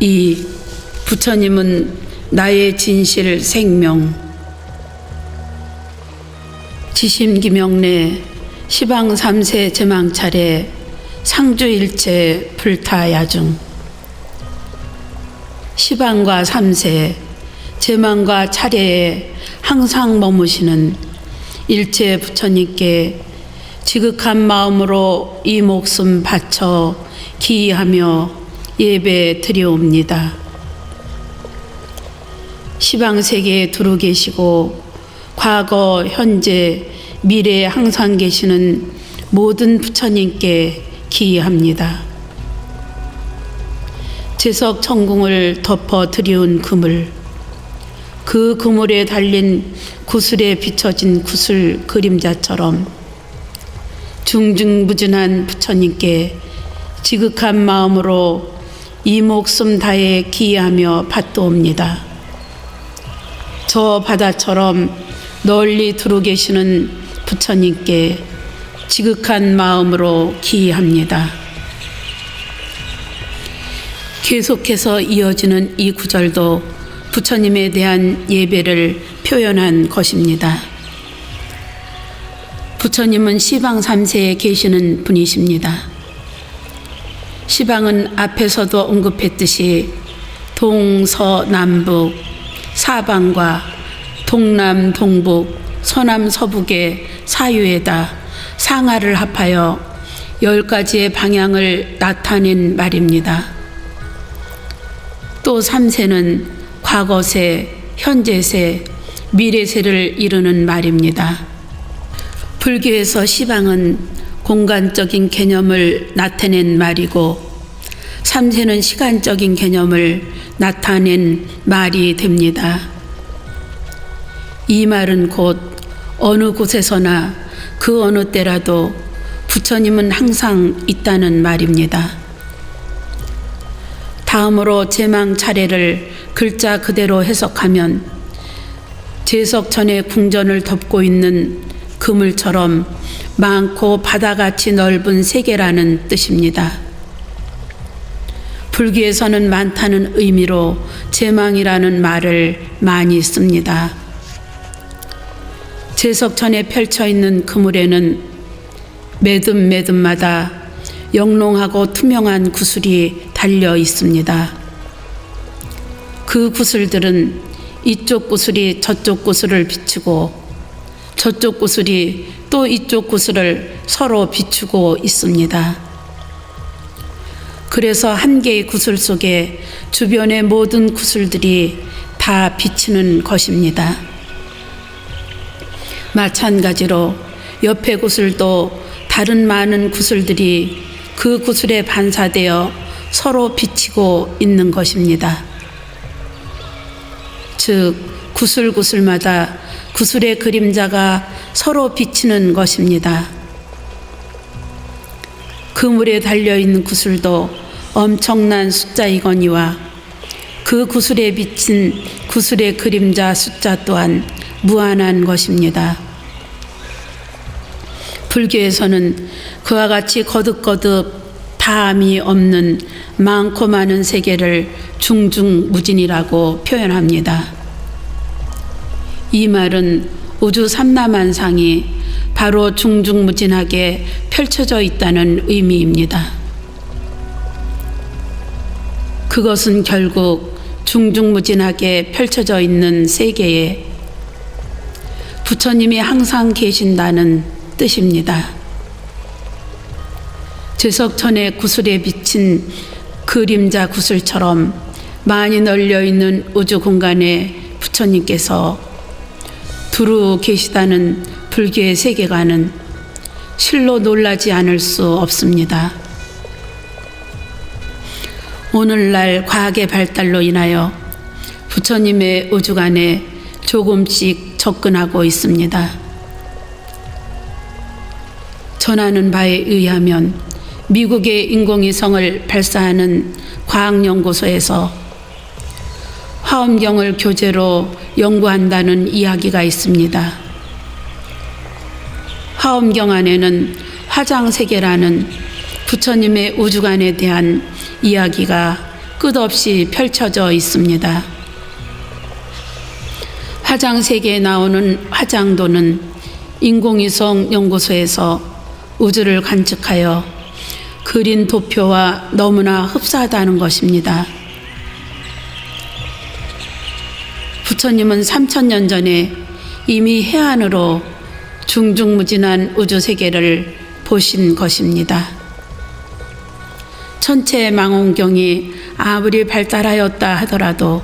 이 부처님은 나의 진실 생명 지심기명내 시방 삼세 제망차례 상주일체 불타야중. 시방과 삼세 제망과 차례에 항상 머무시는 일체 부처님께 지극한 마음으로 이 목숨 바쳐 기이하며 예배 드려옵니다. 시방 세계에 두루 계시고 과거, 현재, 미래에 항상 계시는 모든 부처님께 기이합니다. 제석 천궁을 덮어 드리운 그물, 그 그물에 달린 구슬에 비춰진 구슬 그림자처럼 중중무진한 부처님께 지극한 마음으로 이 목숨 다해 기이하며 받도옵니다. 저 바다처럼 널리 두루 계시는 부처님께 지극한 마음으로 기이합니다. 계속해서 이어지는 이 구절도 부처님에 대한 예배를 표현한 것입니다. 부처님은 시방 삼세에 계시는 분이십니다. 시방은 앞에서도 언급했듯이 동서남북 사방과 동남 동북 서남 서북의 사유에다 상하를 합하여 열 가지의 방향을 나타낸 말입니다. 또 삼세는 과거세, 현재세, 미래세를 이루는 말입니다. 불교에서 시방은 공간적인 개념을 나타낸 말이고 삼세는 시간적인 개념을 나타낸 말이 됩니다. 이 말은 곧 어느 곳에서나 그 어느 때라도 부처님은 항상 있다는 말입니다. 다음으로 제망 차례를 글자 그대로 해석하면 제석천의 궁전을 덮고 있는 그물처럼 많고 바다같이 넓은 세계라는 뜻입니다. 불교에서는 많다는 의미로 제망이라는 말을 많이 씁니다. 제석천에 펼쳐 있는 그물에는 매듭 매듭마다 영롱하고 투명한 구슬이 달려 있습니다. 그 구슬들은 이쪽 구슬이 저쪽 구슬을 비추고 저쪽 구슬이 또 이쪽 구슬을 서로 비추고 있습니다. 그래서 한 개의 구슬 속에 주변의 모든 구슬들이 다 비치는 것입니다. 마찬가지로 옆에 구슬도 다른 많은 구슬들이 그 구슬에 반사되어 서로 비치고 있는 것입니다. 즉, 구슬구슬마다 구슬의 그림자가 서로 비치는 것입니다. 그물에 달려있는 구슬도 엄청난 숫자이거니와 그 구슬에 비친 구슬의 그림자 숫자 또한 무한한 것입니다. 불교에서는 그와 같이 거듭거듭 다함이 없는 많고 많은 세계를 중중무진이라고 표현합니다. 이 말은 우주 삼라만상이 바로 중중무진하게 펼쳐져 있다는 의미입니다. 그것은 결국 중중무진하게 펼쳐져 있는 세계에 부처님이 항상 계신다는 뜻입니다. 제석천의 구슬에 비친 그림자 구슬처럼 많이 널려 있는 우주 공간에 부처님께서 두루 계시다는 불교의 세계관은 실로 놀라지 않을 수 없습니다. 오늘날 과학의 발달로 인하여 부처님의 우주관에 조금씩 접근하고 있습니다. 전하는 바에 의하면 미국의 인공위성을 발사하는 과학연구소에서 화엄경을 교재로 연구한다는 이야기가 있습니다. 화엄경 안에는 화장세계라는 부처님의 우주관에 대한 이야기가 끝없이 펼쳐져 있습니다. 화장 세계에 나오는 화장도는 인공위성 연구소에서 우주를 관측하여 그린 도표와 너무나 흡사하다는 것입니다. 부처님은 3천년 전에 이미 해안으로 중중무진한 우주 세계를 보신 것입니다. 천체 망원경이 아무리 발달하였다 하더라도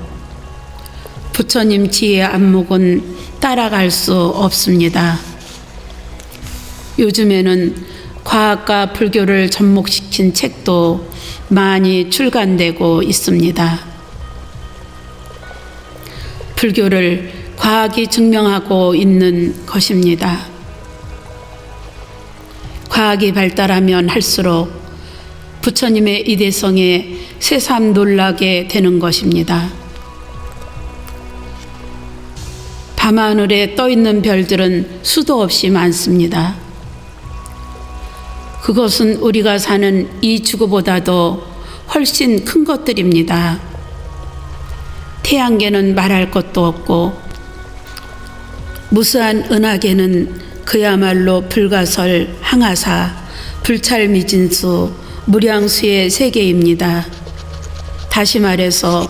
부처님 지혜의 안목은 따라갈 수 없습니다. 요즘에는 과학과 불교를 접목시킨 책도 많이 출간되고 있습니다. 불교를 과학이 증명하고 있는 것입니다. 과학이 발달하면 할수록 부처님의 이대성에 새삼 놀라게 되는 것입니다. 밤하늘에 떠 있는 별들은 수도 없이 많습니다. 그것은 우리가 사는 이 지구보다도 훨씬 큰 것들입니다. 태양계는 말할 것도 없고 무수한 은하계는 그야말로 불가설, 항하사, 불찰미진수, 무량수의 세계입니다. 다시 말해서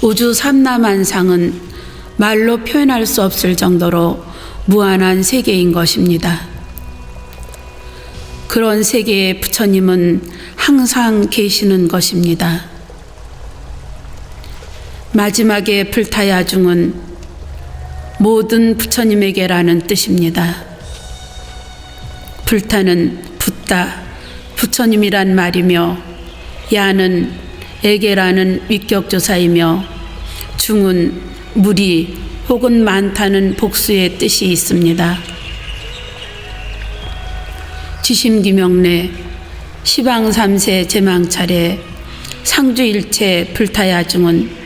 우주 삼라만상은 말로 표현할 수 없을 정도로 무한한 세계인 것입니다. 그런 세계에 부처님은 항상 계시는 것입니다. 마지막에 불타야중은 모든 부처님에게라는 뜻입니다. 불타는 붙다, 부처님이란 말이며 야는 에게라는 위격조사이며 중은 무리 혹은 많다는 복수의 뜻이 있습니다. 지심기명래 시방삼세 제망 차례 상주일체 불타야중은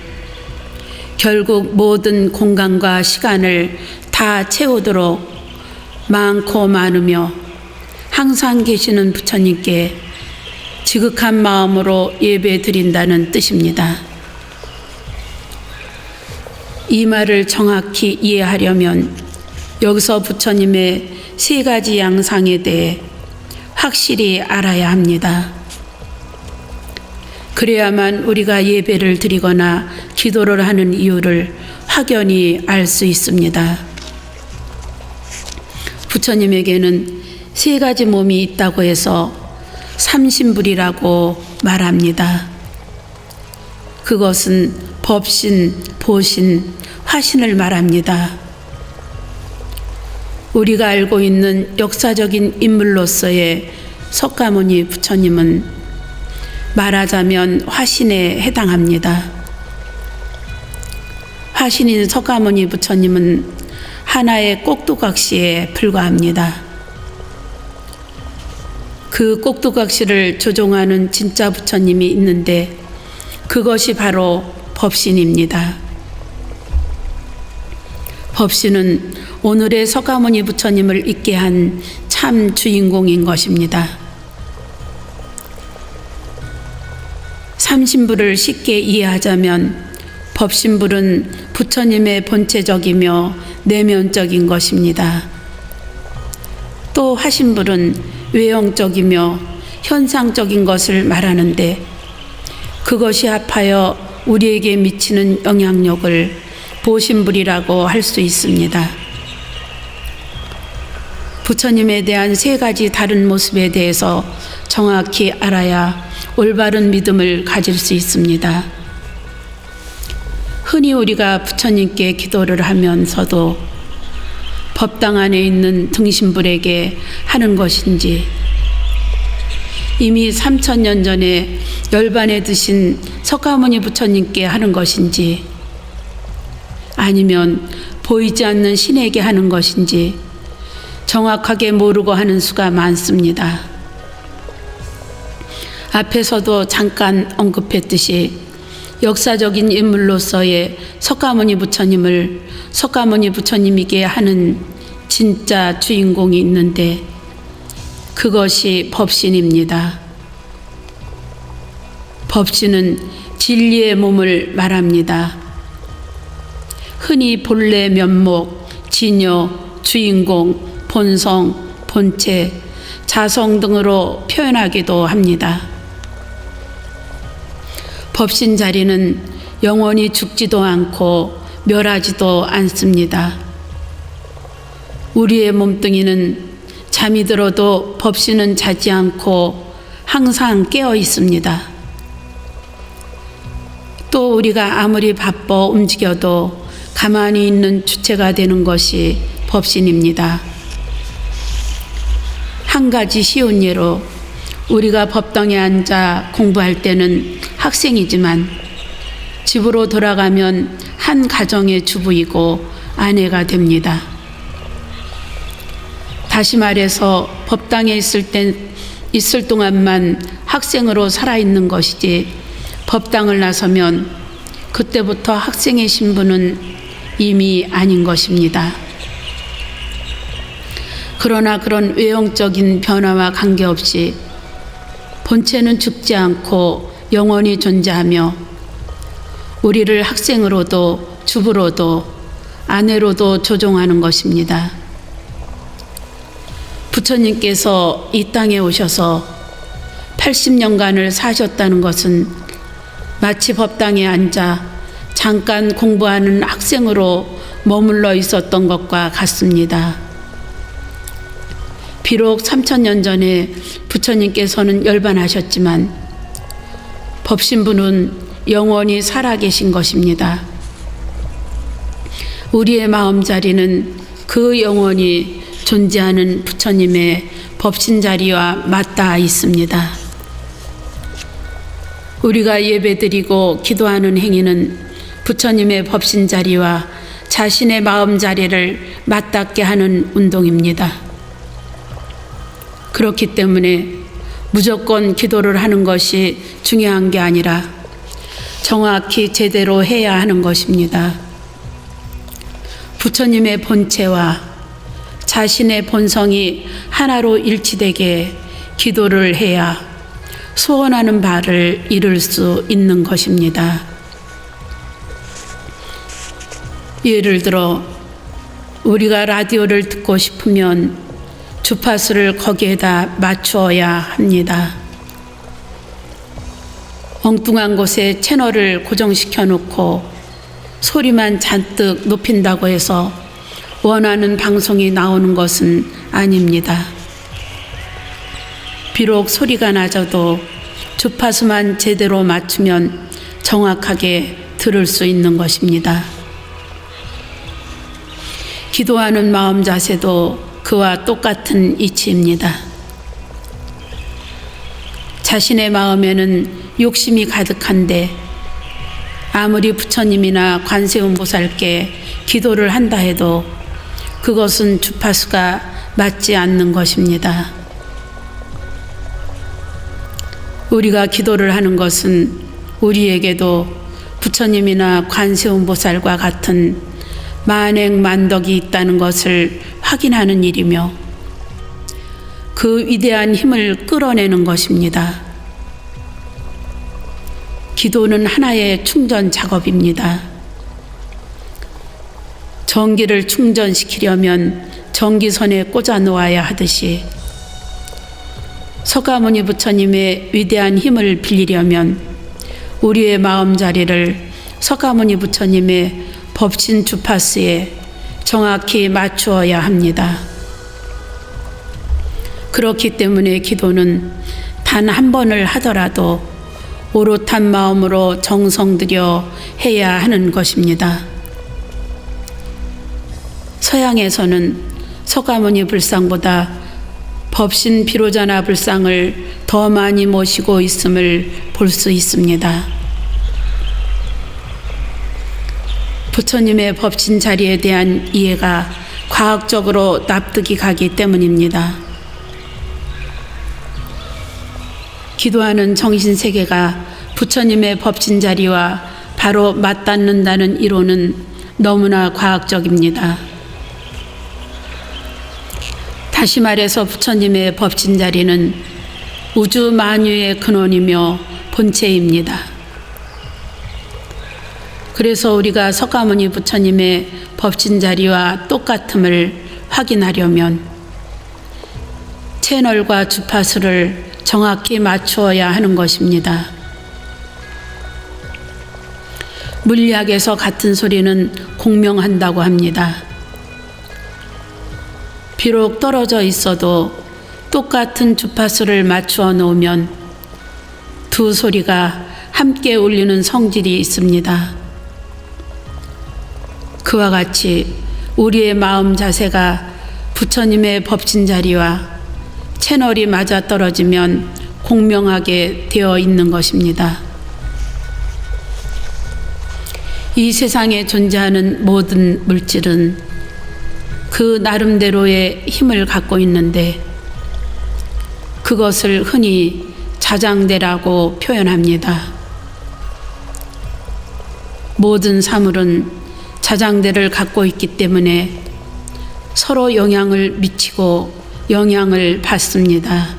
결국 모든 공간과 시간을 다 채우도록 많고 많으며 항상 계시는 부처님께 지극한 마음으로 예배 드린다는 뜻입니다. 이 말을 정확히 이해하려면 여기서 부처님의 세 가지 양상에 대해 확실히 알아야 합니다. 그래야만 우리가 예배를 드리거나 기도를 하는 이유를 확연히 알 수 있습니다. 부처님에게는 세 가지 몸이 있다고 해서 삼신불이라고 말합니다. 그것은 법신, 보신, 화신을 말합니다. 우리가 알고 있는 역사적인 인물로서의 석가모니 부처님은 말하자면 화신에 해당합니다. 화신인 석가모니 부처님은 하나의 꼭두각시에 불과합니다. 그 꼭두각시를 조종하는 진짜 부처님이 있는데 그것이 바로 법신입니다. 법신은 오늘의 서가모니 부처님을 있게 한 참 주인공인 것입니다. 삼신부를 쉽게 이해하자면 법신불은 부처님의 본체적이며 내면적인 것입니다. 또 화신불은 외형적이며 현상적인 것을 말하는데 그것이 합하여 우리에게 미치는 영향력을 보신불이라고 할 수 있습니다. 부처님에 대한 세 가지 다른 모습에 대해서 정확히 알아야 올바른 믿음을 가질 수 있습니다. 흔히 우리가 부처님께 기도를 하면서도 법당 안에 있는 등신불에게 하는 것인지 이미 3천년 전에 열반에 드신 석가모니 부처님께 하는 것인지 아니면 보이지 않는 신에게 하는 것인지 정확하게 모르고 하는 수가 많습니다. 앞에서도 잠깐 언급했듯이 역사적인 인물로서의 석가모니 부처님을 석가모니 부처님에게 하는 진짜 주인공이 있는데 그것이 법신입니다. 법신은 진리의 몸을 말합니다. 흔히 본래 면목, 진여, 주인공, 본성, 본체, 자성 등으로 표현하기도 합니다. 법신 자리는 영원히 죽지도 않고 멸하지도 않습니다. 우리의 몸뚱이는 잠이 들어도 법신은 자지 않고 항상 깨어 있습니다. 또 우리가 아무리 바빠 움직여도 가만히 있는 주체가 되는 것이 법신입니다. 한 가지 쉬운 예로 우리가 법당에 앉아 공부할 때는 학생이지만 집으로 돌아가면 한 가정의 주부이고 아내가 됩니다. 다시 말해서 법당에 있을 땐 있을 동안만 학생으로 살아 있는 것이지 법당을 나서면 그때부터 학생의 신분은 이미 아닌 것입니다. 그러나 그런 외형적인 변화와 관계없이 본체는 죽지 않고 영원히 존재하며 우리를 학생으로도 주부로도 아내로도 조종하는 것입니다. 부처님께서 이 땅에 오셔서 80년간을 사셨다는 것은 마치 법당에 앉아 잠깐 공부하는 학생으로 머물러 있었던 것과 같습니다. 비록 3천년 전에 부처님께서는 열반하셨지만 법신부는 영원히 살아계신 것입니다. 우리의 마음 자리는 그 영원히 존재하는 부처님의 법신 자리와 맞닿아 있습니다. 우리가 예배드리고 기도하는 행위는 부처님의 법신 자리와 자신의 마음 자리를 맞닿게 하는 운동입니다. 그렇기 때문에 무조건 기도를 하는 것이 중요한 게 아니라 정확히 제대로 해야 하는 것입니다. 부처님의 본체와 자신의 본성이 하나로 일치되게 기도를 해야 소원하는 바를 이룰 수 있는 것입니다. 예를 들어 우리가 라디오를 듣고 싶으면 주파수를 거기에다 맞추어야 합니다. 엉뚱한 곳에 채널을 고정시켜 놓고 소리만 잔뜩 높인다고 해서 원하는 방송이 나오는 것은 아닙니다. 비록 소리가 낮아도 주파수만 제대로 맞추면 정확하게 들을 수 있는 것입니다. 기도하는 마음 자세도 그와 똑같은 이치입니다. 자신의 마음에는 욕심이 가득한데 아무리 부처님이나 관세음보살께 기도를 한다 해도 그것은 주파수가 맞지 않는 것입니다. 우리가 기도를 하는 것은 우리에게도 부처님이나 관세음보살과 같은 만행 만덕이 있다는 것을 확인하는 일이며 그 위대한 힘을 끌어내는 것입니다. 기도는 하나의 충전 작업입니다. 전기를 충전시키려면 전기선에 꽂아 놓아야 하듯이 서가모니 부처님의 위대한 힘을 빌리려면 우리의 마음 자리를 서가모니 부처님의 법신 주파수에 정확히 맞추어야 합니다. 그렇기 때문에 기도는 단 한 번을 하더라도 오롯한 마음으로 정성 들여 해야 하는 것입니다. 서양에서는 서가모니 불상보다 법신 비로자나 불상을 더 많이 모시고 있음을 볼 수 있습니다. 부처님의 법신 자리에 대한 이해가 과학적으로 납득이 가기 때문입니다. 기도하는 정신 세계가 부처님의 법신 자리와 바로 맞닿는다는 이론은 너무나 과학적입니다. 다시 말해서 부처님의 법신 자리는 우주 만유의 근원이며 본체입니다. 그래서 우리가 석가모니 부처님의 법신 자리와 똑같음을 확인하려면 채널과 주파수를 정확히 맞추어야 하는 것입니다. 물리학에서 같은 소리는 공명한다고 합니다. 비록 떨어져 있어도 똑같은 주파수를 맞추어 놓으면 두 소리가 함께 울리는 성질이 있습니다. 그와 같이 우리의 마음 자세가 부처님의 법신 자리와 채널이 맞아 떨어지면 공명하게 되어 있는 것입니다. 이 세상에 존재하는 모든 물질은 그 나름대로의 힘을 갖고 있는데 그것을 흔히 자장대라고 표현합니다. 모든 사물은 자장대를 갖고 있기 때문에 서로 영향을 미치고 영향을 받습니다.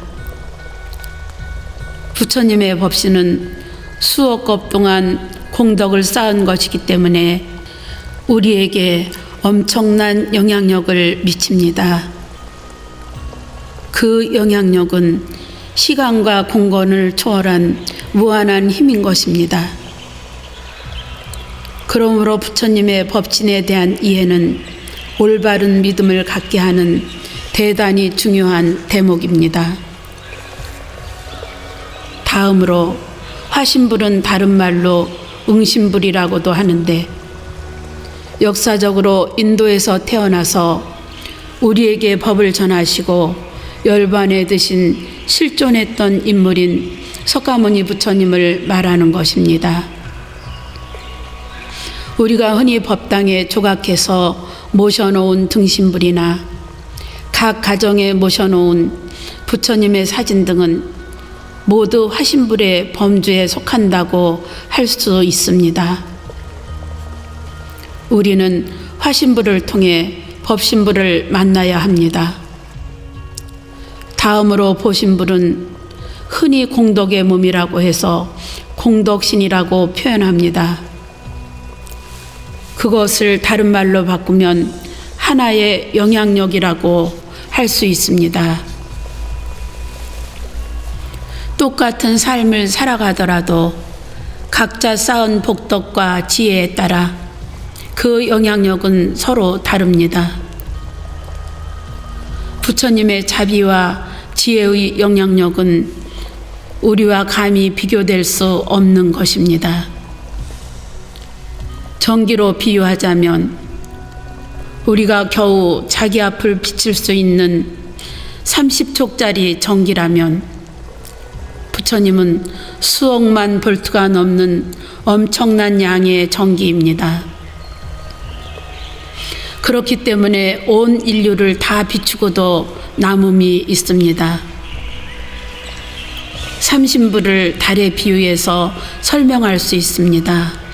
부처님의 법신은 수억 급 동안 공덕을 쌓은 것이기 때문에 우리에게 엄청난 영향력을 미칩니다. 그 영향력은 시간과 공간을 초월한 무한한 힘인 것입니다. 그러므로 부처님의 법진에 대한 이해는 올바른 믿음을 갖게 하는 대단히 중요한 대목입니다. 다음으로 화신불은 다른 말로 응신불이라고도 하는데 역사적으로 인도에서 태어나서 우리에게 법을 전하시고 열반에 드신 실존했던 인물인 석가모니 부처님을 말하는 것입니다. 우리가 흔히 법당에 조각해서 모셔놓은 등신불이나 각 가정에 모셔놓은 부처님의 사진 등은 모두 화신불의 범주에 속한다고 할 수 있습니다. 우리는 화신불을 통해 법신불을 만나야 합니다. 다음으로 보신불은 흔히 공덕의 몸이라고 해서 공덕신이라고 표현합니다. 그것을 다른 말로 바꾸면 하나의 영향력이라고 할 수 있습니다. 똑같은 삶을 살아가더라도 각자 쌓은 복덕과 지혜에 따라 그 영향력은 서로 다릅니다. 부처님의 자비와 지혜의 영향력은 우리와 감히 비교될 수 없는 것입니다. 전기로 비유하자면 우리가 겨우 자기 앞을 비칠 수 있는 30촉짜리 전기라면 부처님은 수억만 볼트가 넘는 엄청난 양의 전기입니다. 그렇기 때문에 온 인류를 다 비추고도 남음이 있습니다. 삼신부를 달에 비유해서 설명할 수 있습니다.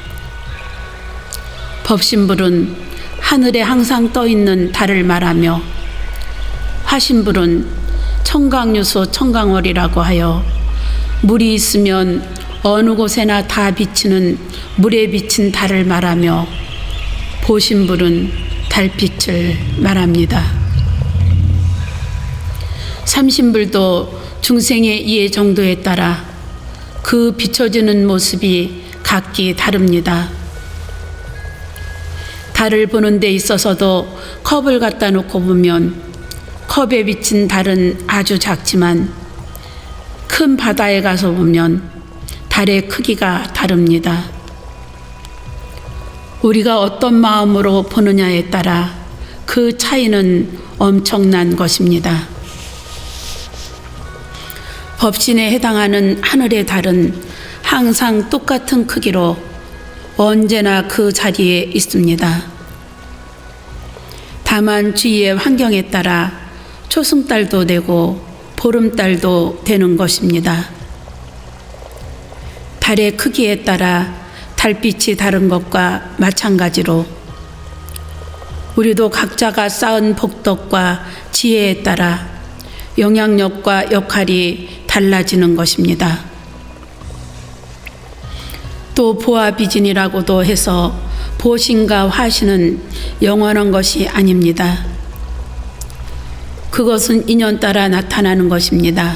법신불은 하늘에 항상 떠 있는 달을 말하며 화신불은 청강유소 청강월이라고 하여 물이 있으면 어느 곳에나 다 비치는 물에 비친 달을 말하며 보신불은 달빛을 말합니다. 삼신불도 중생의 이해 정도에 따라 그 비춰지는 모습이 각기 다릅니다. 달을 보는 데 있어서도 컵을 갖다 놓고 보면 컵에 비친 달은 아주 작지만 큰 바다에 가서 보면 달의 크기가 다릅니다. 우리가 어떤 마음으로 보느냐에 따라 그 차이는 엄청난 것입니다. 법신에 해당하는 하늘의 달은 항상 똑같은 크기로 언제나 그 자리에 있습니다. 다만 주위의 환경에 따라 초승달도 되고 보름달도 되는 것입니다. 달의 크기에 따라 달빛이 다른 것과 마찬가지로 우리도 각자가 쌓은 복덕과 지혜에 따라 영향력과 역할이 달라지는 것입니다. 또 보아비진이라고도 해서 보신과 화신은 영원한 것이 아닙니다. 그것은 인연 따라 나타나는 것입니다.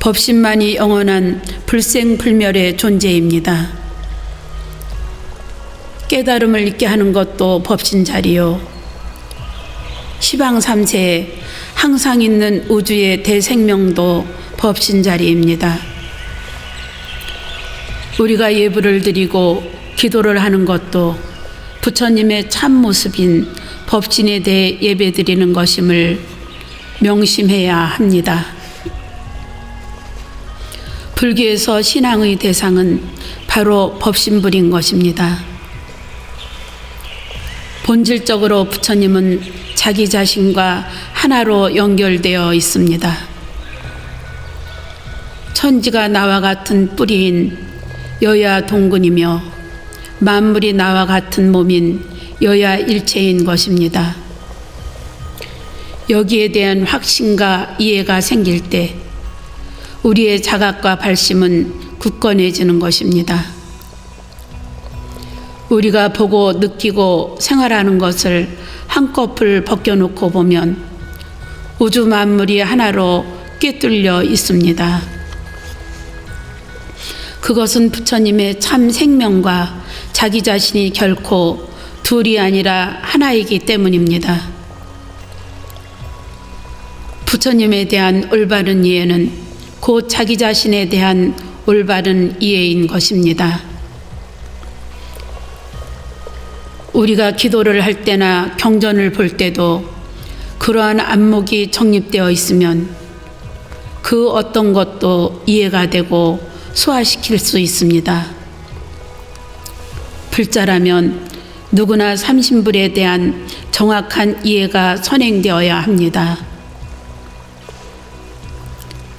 법신만이 영원한 불생불멸의 존재입니다. 깨달음을 있게 하는 것도 법신 자리요. 시방 삼세에 항상 있는 우주의 대생명도 법신 자리입니다. 우리가 예불을 드리고 기도를 하는 것도 부처님의 참 모습인 법신에 대해 예배 드리는 것임을 명심해야 합니다. 불교에서 신앙의 대상은 바로 법신불인 것입니다. 본질적으로 부처님은 자기 자신과 하나로 연결되어 있습니다. 천지가 나와 같은 뿌리인 여야 동근이며 만물이 나와 같은 몸인 여야 일체인 것입니다. 여기에 대한 확신과 이해가 생길 때 우리의 자각과 발심은 굳건해지는 것입니다. 우리가 보고 느끼고 생활하는 것을 한꺼풀 벗겨놓고 보면 우주 만물이 하나로 꿰뚫려 있습니다. 그것은 부처님의 참 생명과 자기 자신이 결코 둘이 아니라 하나이기 때문입니다. 부처님에 대한 올바른 이해는 곧 자기 자신에 대한 올바른 이해인 것입니다. 우리가 기도를 할 때나 경전을 볼 때도 그러한 안목이 정립되어 있으면 그 어떤 것도 이해가 되고 소화시킬 수 있습니다. 불자라면 누구나 삼신불에 대한 정확한 이해가 선행되어야 합니다.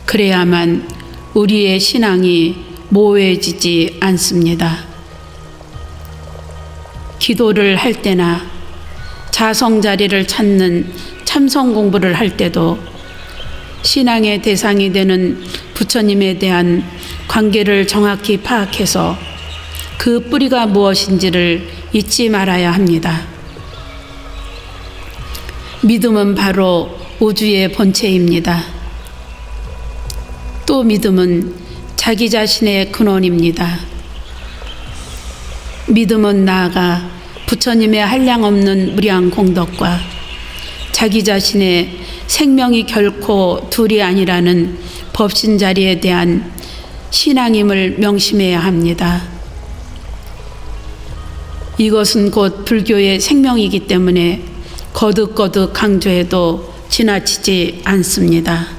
그래야만 우리의 신앙이 모호해지지 않습니다. 기도를 할 때나 자성 자리를 찾는 참성 공부를 할 때도 신앙의 대상이 되는 부처님에 대한 관계를 정확히 파악해서 그 뿌리가 무엇인지를 잊지 말아야 합니다. 믿음은 바로 우주의 본체입니다. 또 믿음은 자기 자신의 근원입니다. 믿음은 나아가 부처님의 한량없는 무량 공덕과 자기 자신의 생명이 결코 둘이 아니라는 법신 자리에 대한 신앙임을 명심해야 합니다. 이것은 곧 불교의 생명이기 때문에 거듭거듭 강조해도 지나치지 않습니다.